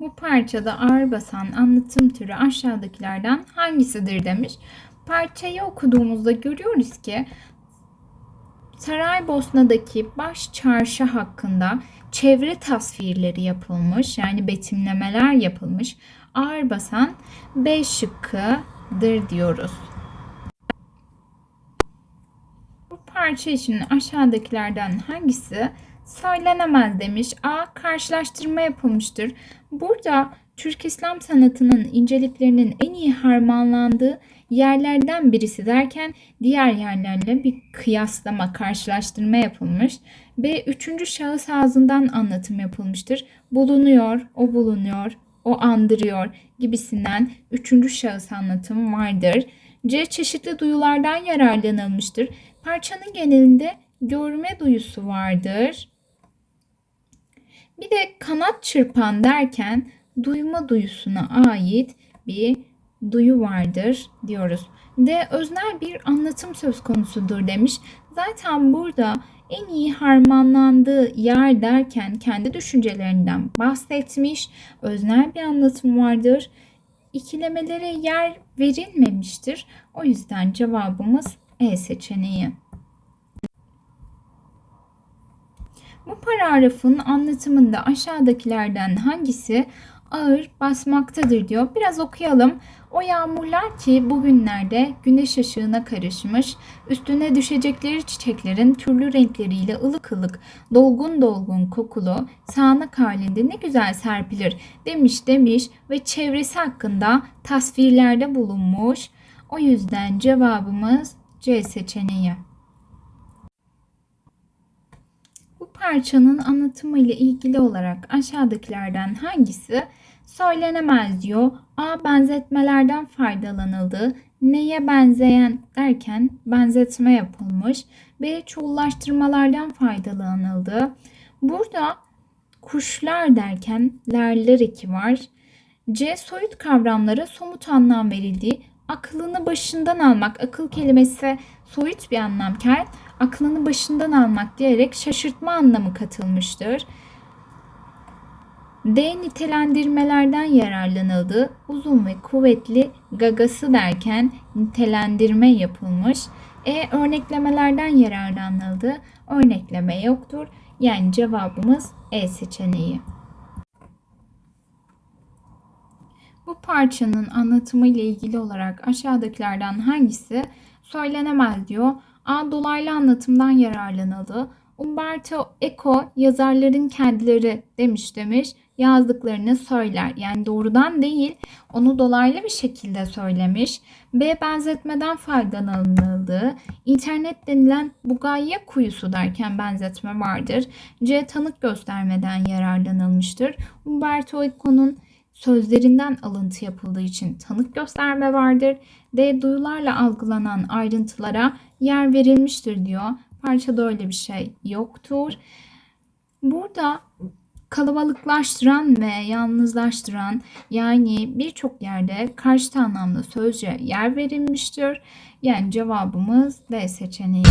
Bu parçada ağır basan anlatım türü aşağıdakilerden hangisidir demiş. Parçayı okuduğumuzda görüyoruz ki Saraybosna'daki baş çarşı hakkında çevre tasvirleri yapılmış yani betimlemeler yapılmış. Ağır basan B şıkkıdır diyoruz. Bu parça için aşağıdakilerden hangisi söylenemez demiş. A. Karşılaştırma yapılmıştır. Burada Türk İslam sanatının inceliklerinin en iyi harmanlandığı yerlerden birisi derken diğer yerlerle bir kıyaslama, karşılaştırma yapılmış. B. Üçüncü şahıs ağzından anlatım yapılmıştır. Bulunuyor, o bulunuyor, o andırıyor gibisinden üçüncü şahıs anlatım vardır. C. Çeşitli duyulardan yararlanılmıştır. Parçanın genelinde görme duyusu vardır. Bir de kanat çırpan derken duyma duyusuna ait bir duyu vardır diyoruz. D. Öznel bir anlatım söz konusudur demiş. Zaten burada en iyi harmanlandığı yer derken kendi düşüncelerinden bahsetmiş. Öznel bir anlatım vardır. İkilemelere yer verilmemiştir. O yüzden cevabımız E seçeneği. Bu paragrafın anlatımında aşağıdakilerden hangisi ağır basmaktadır diyor. Biraz okuyalım. O yağmurlar ki bugünlerde güneş ışığına karışmış, üstüne düşecekleri çiçeklerin türlü renkleriyle ılık ılık, dolgun dolgun kokulu, sağanak halinde ne güzel serpilir demiş demiş ve çevresi hakkında tasvirlerde bulunmuş. O yüzden cevabımız C seçeneği. Bu parçanın anlatımı ile ilgili olarak aşağıdakilerden hangisi söylenemez diyor. A. Benzetmelerden faydalanıldı. Neye benzeyen derken benzetme yapılmış. B. Çoğullaştırmalardan faydalanıldı. Burada kuşlar derken lerler eki var. C. Soyut kavramlara somut anlam verildiği aklını başından almak. Akıl kelimesi soyut bir anlamken aklını başından almak diyerek şaşırtma anlamı katılmıştır. D nitelendirmelerden yararlanıldı. Uzun ve kuvvetli gagası derken nitelendirme yapılmış. E örneklemelerden yararlanıldı. Örnekleme yoktur. Yani cevabımız E seçeneği. Bu parçanın anlatımı ile ilgili olarak aşağıdakilerden hangisi söylenemez diyor. A. Dolaylı anlatımdan yararlanıldı. Umberto Eco yazarların kendileri demiş demiş yazdıklarını söyler. Yani doğrudan değil onu dolaylı bir şekilde söylemiş. B. Benzetmeden faydalanıldı. İnternet denilen bugayya kuyusu derken benzetme vardır. C. Tanık göstermeden yararlanılmıştır. Umberto Eco'nun sözlerinden alıntı yapıldığı için tanık gösterme vardır. D. Duyularla algılanan ayrıntılara yer verilmiştir diyor. Parçada öyle bir şey yoktur. Burada kalabalıklaştıran ve yalnızlaştıran yani birçok yerde karşıt anlamda sözce yer verilmiştir. Yani cevabımız D seçeneği.